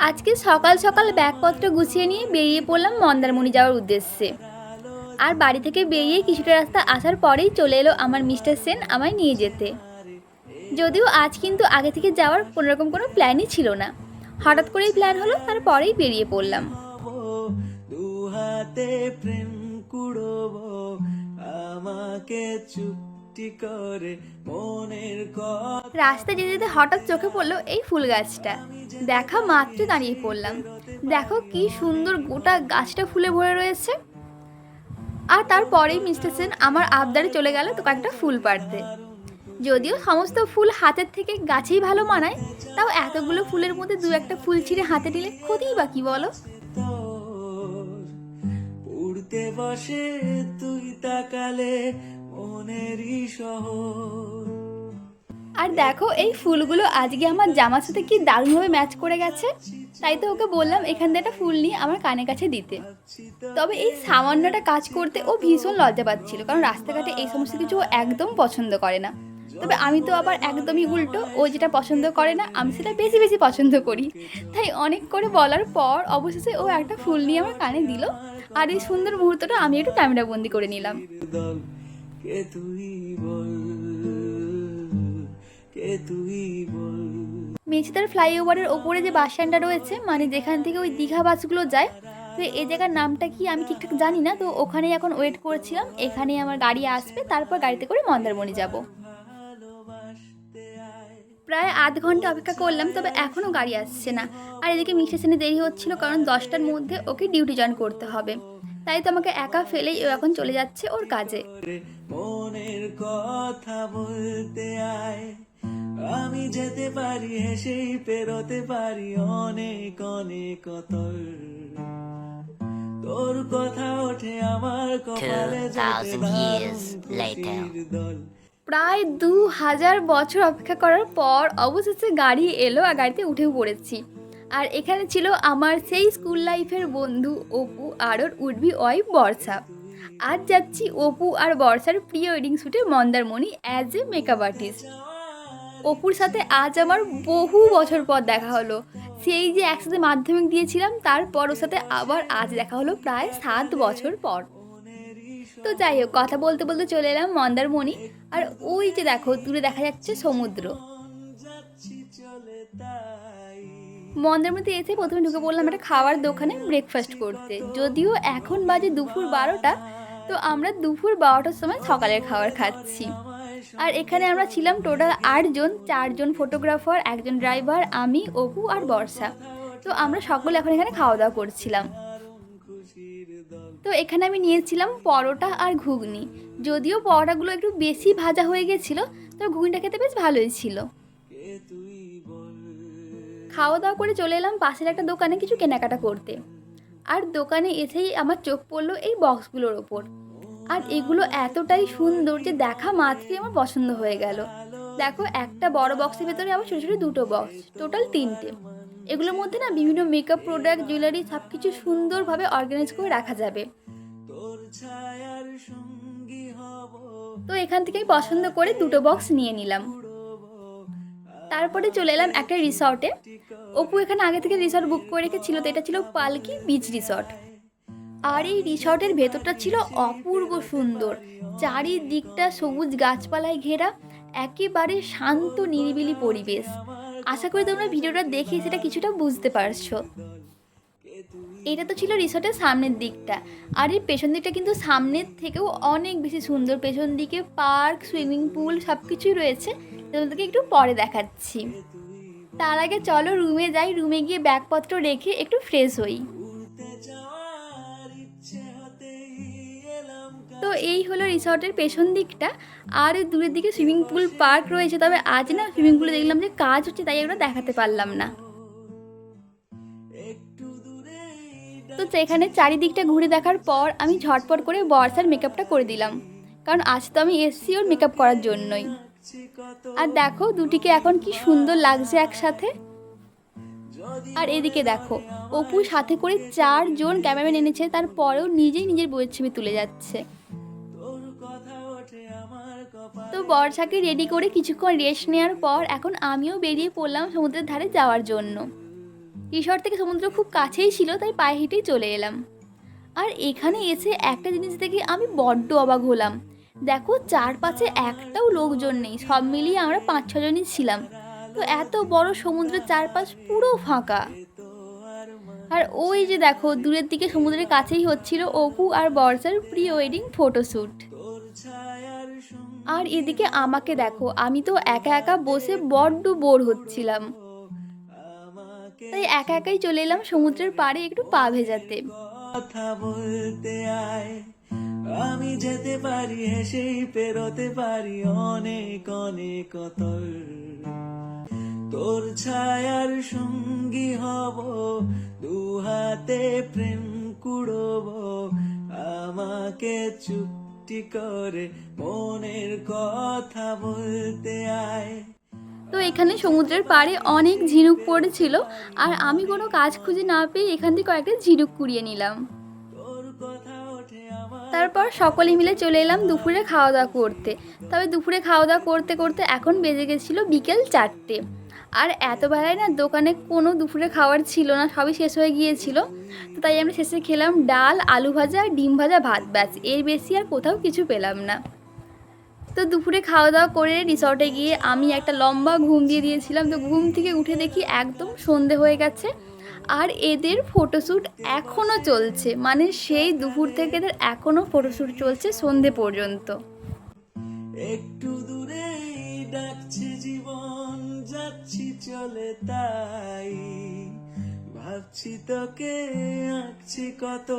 আজকে সকাল সকাল ব্যাগপত্র গুছিয়ে নিয়ে বেরিয়ে পড়লাম মন্দারমণি যাওয়ার উদ্দেশ্যে। আর বাড়ি থেকে বেরিয়ে কিছুটা রাস্তা আসার পরেই চলে এলো আমার মিস্টার সেন আমায় নিয়ে যেতে। যদিও আজ কিন্তু আগে থেকে যাওয়ার কোনোরকম কোনো প্ল্যানই ছিল না। হঠাৎ করেই প্ল্যান হলো, তারপরেই বেরিয়ে পড়লাম। দু হাতে করে মনের কথা। রাস্তা যেতে যেতে হঠাৎ চোখে পড়ল এই ফুল গাছটা। দেখা মাত্র দাঁড়িয়ে পড়লাম। দেখো কি সুন্দর গোটা গাছটা ফুলে ভরে রয়েছে। আর তারপরেই মিস্টার সেন আমার আবদারে চলে গেল তো কয়েকটা ফুল পাড়তে। যদিও সমস্ত ফুল হাতের থেকে গাছেই ভালো মানায় তাও এতগুলো ফুলের মধ্যে দু একটা ফুল ছিঁড়ে হাতে নিলে ক্ষতিই বা কি বলো? উড়তে বসে তুই তাকালে মনেরই শহর। আর দেখো এই ফুলগুলো আজকে আমার জামার সাথে কি দারুণভাবে ম্যাচ করে গেছে। তাই তো ওকে বললাম এখান থেকে একটা ফুল নিয়ে আমার কানে কাছে দিতে। তবে এই সামান্যটা কাজ করতে ও ভীষণ লজ্জা পাচ্ছিল কারণ রাস্তাঘাটে এই সমস্ত কিছু ও একদম পছন্দ করে না। তবে আমি তো আবার একদমই উল্টো ও যেটা পছন্দ করে না আমি সেটা বেশি বেশি পছন্দ করি। তাই অনেক করে বলার পর অবশেষে ও একটা ফুল নিয়ে আমার কানে দিল। আর এই সুন্দর মুহূর্তটা আমি একটু ক্যামেরা বন্দি করে নিলাম। কে তুই বল? কে তুই বল? মেছেদার ফ্লাইওভারের ওপরে যে বাস স্ট্যান্ডটা রয়েছে মানে যেখান থেকে ওই দীঘা বাসগুলো যায়, তো এই জায়গার নামটা কি আমি ঠিকঠাক জানি না, তো ওখানেই এখন ওয়েট করেছিলাম। এখানে আমার গাড়ি আসবে, তারপর গাড়িতে করে মন্দারমণি যাব। প্রায় আধ ঘণ্টা অপেক্ষা করলাম, তবে এখনও গাড়ি আসছে না। আর এদিকে মিক্সেশনে দেরি হচ্ছিল, কারণ দশটার মধ্যে ওকে ডিউটি জয়েন করতে হবে। তাই তো আমাকে একা ফেলেই ও এখন চলে যাচ্ছে ওর কাজে। মনের কথা বলতে আয়। আমি যেতে পারি হেসেই পেরোতে পারি অনেক অনেক অতল। তোর কথা ওঠে আমার কপালে যেতে 2000 দল। প্রায় দু হাজার বছর অপেক্ষা করার পর অবশেষে গাড়ি এলো আর গাড়িতে উঠেও পড়েছি। আর এখানে ছিল আমার সেই স্কুল লাইফের বন্ধু অপু আর ওর উডবি ওয়াইফ বর্ষা। আজ যাচ্ছি অপু আর বর্ষার pre wedding শ্যুটে Mandarmani as a makeup artist অপুর সাথে আজ আমার বহু বছর পর দেখা হলো। সেই যে একসাথে মাধ্যমিক দিয়েছিলাম, তারপর ওর সাথে আবার আজ দেখা হলো প্রায় সাত বছর পর। তো যাই হোক, কথা বলতে বলতে চলে এলাম মন্দারমণি। আর ওই যে দেখো, দূরে দেখা যাচ্ছে সমুদ্র। মন্দারমণিতে এসে প্রথমে ঢুকে পড়লাম একটা খাওয়ার দোকানে ব্রেকফাস্ট করতে। যদিও এখন বাজে দুপুর বারোটা, তো আমরা দুপুর বারোটার সময় সকালের খাবার খাচ্ছি। আর এখানে আমরা ছিলাম টোটাল আটজন চারজন ফটোগ্রাফার একজন ড্রাইভার আমি, অপু আর বর্ষা। তো আমরা সকলে এখন এখানে খাওয়া দাওয়া করছিলাম। তো এখানে আমি নিয়েছিলাম পরোটা আর ঘুগনি। যদিও পরোটাগুলো একটু বেশি ভাজা হয়ে গেছিল, তো ঘুগনিটা খেতে বেশ ভালোই ছিল। খাওয়া দাওয়া করে চলে এলাম পাশের একটা দোকানে কিছু কেনাকাটা করতে। আর দোকানে এসেই আমার চোখ পড়ল এই বক্সগুলোর ওপর। আর এগুলো এতটাই সুন্দর যে দেখা মাত্রই আমার পছন্দ হয়ে গেল। দেখো, একটা বড় বক্সের ভেতরে আবার ছোটো ছোটো দুটো বক্স, টোটাল তিনটে। এগুলোর মধ্যে না বিভিন্ন মেকআপ প্রোডাক্ট জুয়েলারি সব কিছু সুন্দরভাবে অর্গানাইজ করে রাখা যাবে। তো এখান থেকেই পছন্দ করে দুটো বক্স নিয়ে নিলাম। তারপরে চলে এলাম একটা রিসর্টে অপু এখানে আগে থেকে রিসর্ট বুক করে রেখেছিল, তো এটা ছিল পালকি বিচ রিসর্ট আর এই রিসর্টের ভেতরটা ছিল অপূর্ব সুন্দর। চারিদিকটা সবুজ গাছপালায় ঘেরা, একেবারে শান্ত, নিরিবিলি পরিবেশ। আশা করি তোমরা ভিডিওটা দেখে সেটা কিছুটা বুঝতে পারছ। এটা তো ছিল রিসর্টের সামনের দিকটা। আর এর পেছন দিকটা কিন্তু সামনের থেকেও অনেক বেশি সুন্দর। পেছন দিকে পার্ক, সুইমিং পুল সব কিছুই রয়েছে। তোমাদেরকে একটু পরে দেখাচ্ছি। তার আগে চলো রুমে যাই রুমে গিয়ে ব্যাগপত্র রেখে একটু ফ্রেশ হই। তো এই হলো রিসর্টের পেছন দিকটা। আর দূরের দিকে সুইমিং পুল পার্ক রয়েছে, তবে আজ না সুইমিং পুলে দেখলাম যে কাজ হচ্ছে, তাই ওটা দেখাতে পারলাম না। তো সেখানে চারিদিকটা ঘুরে দেখার পর আমি ঝটপট করে বর্ষার মেকআপটা করে দিলাম। কারণ আজ তো আমি এসছি ওর মেকআপ করার জন্যই। আর দেখো, দুটিকে এখন কি সুন্দর লাগছে একসাথে। আর এদিকে দেখো, অপু সাথে করে চারজন ক্যামেরাম্যান এনেছে, তারপরেও নিজেই নিজের বইয়ের ছবি তুলে যাচ্ছে। তো বর্ষাকে রেডি করে কিছুক্ষণ রেস্ট নেওয়ার পর এখন আমিও বেরিয়ে পড়লাম সমুদ্রের ধারে যাওয়ার জন্য। রিসর্ট থেকে সমুদ্র খুব কাছেই ছিল, তাই পায়ে হেঁটেই চলে এলাম। আর এখানে এসে একটা জিনিস দেখে আমি বড্ড অবাক হলাম। দেখো, চারপাশে একটাও লোকজন নেই, সব মিলিয়ে আমরা পাঁচ ছজনই ছিলাম। তো এত বড় সমুদ্রের চারপাশ পুরো ফাঁকা। আর ওই যে দেখো, দূরের দিকে সমুদ্রের কাছেই হচ্ছিল অপু আর বর্ষার প্রি ওয়েডিং ফটোশ্যুট আর এদিকে আমাকে দেখো, আমি তো একা একা বসে বড্ড বোর হচ্ছিলাম। তাই একা একাই চলে এলাম সমুদ্রের পাড়ে একটু পা ভেজাতে। কথা বলতে আয়। আমি যেতে পারি, হেসেই পেরোতে পারি অনেক অনেক অতল। তোর ছায়ার সঙ্গী হব দু হাতে প্রেম কুড়ব। আমাকে চুপটি করে মনের কথা বলতে আয়। তো এখানে সমুদ্রের পাড়ে অনেক ঝিনুক পড়েছিল, আর আমি কোনো কাজ খুঁজে না পেয়ে এখান থেকে কয়েকটা ঝিনুক কুড়িয়ে নিলাম। তারপর সকলে মিলে চলে এলাম দুপুরে খাওয়া দাওয়া করতে। তবে দুপুরে খাওয়া দাওয়া করতে করতে এখন বেজে গেছিল বিকেল চারটে। আর এত বেলায় না দোকানে কোনো দুপুরে খাবার ছিল না, সবই শেষ হয়ে গিয়েছিল। তো তাই আমরা শেষে খেলাম ডাল, আলু ভাজা, ডিম ভাজা, ভাত, ব্যাস। এর বেশি আর কোথাও কিছু পেলাম না। তো দুপুরে খাওয়া দাওয়া করে রিসর্টে গিয়ে আমি একটা লম্বা ঘুম দিয়ে দিয়েছিলাম। তো ঘুম থেকে উঠে দেখি একদম সন্ধে হয়ে গেছে। আর এদের ফটোশ্যুট এখনও চলছে। মানে সেই দুপুর থেকে এদের এখনও ফটোশ্যুট চলছে সন্ধে পর্যন্ত। একটু দূরে ডাকছে জীবন যাচ্ছি চলে তাই। ভাবছি তোকে আঁকছি কত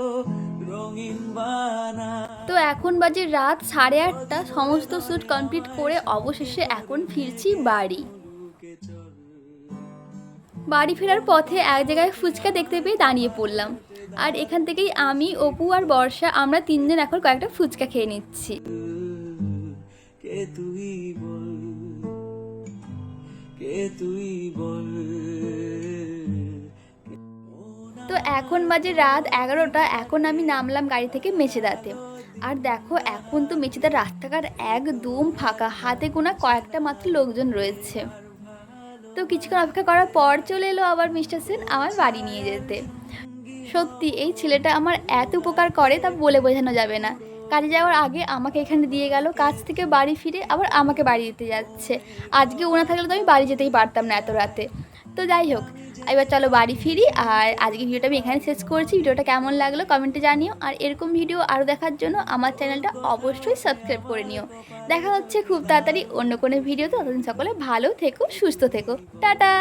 রঙিন বানা। তো এখন বাজে রাত সাড়ে আটটা সমস্ত শ্যুট কমপ্লিট করে অবশেষে এখন ফিরছি বাড়ি। বাড়ি ফেরার পথে এক জায়গায় ফুচকা দেখতে পেয়ে দাঁড়িয়ে পড়লাম। আর এখান থেকেই আমি অপু আর বর্ষা আমরা তিনজন এখন কয়েকটা ফুচকা খেয়ে নিচ্ছি। কে তুই বল? কে তুই বল? তো এখন বাজে রাত এগারোটা এখন আমি নামলাম গাড়ি থেকে মেছেদাতে আর দেখো এখন তো মেছেদার রাস্তাঘাট একদম ফাঁকা হাতে গোনা কয়েকটা মাত্র লোকজন রয়েছে। তো কিছুক্ষণ অপেক্ষা করার পর চলে এলো আবার মিস্টার সেন আমার বাড়ি নিয়ে যেতে। সত্যি, এই ছেলেটা আমার এত উপকার করে তা বলে বোঝানো যাবে না। কাজে যাওয়ার আগে আমাকে এখানে দিয়ে গেল, কাজ থেকে বাড়ি ফিরে আবার আমাকে বাড়ি দিতে যাচ্ছে। আজকে ওনা থাকলে তো আমি বাড়ি যেতেই পারতাম না এত রাতে। তো যাই হোক, এবার চলো বাড়ি ফিরি আর আজকে ভিডিওটা আমি এখানে শেষ করছি। ভিডিওটা কেমন লাগল কমেন্টে জানিও আর এরকম ভিডিও আরও দেখার জন্য আমার চ্যানেলটা অবশ্যই সাবস্ক্রাইব করে নিও। দেখা হচ্ছে খুব তাড়াতাড়ি অন্য কোনো ভিডিও তো ততদিন সকলে ভালো থেকো, সুস্থ থেকো। টাটা!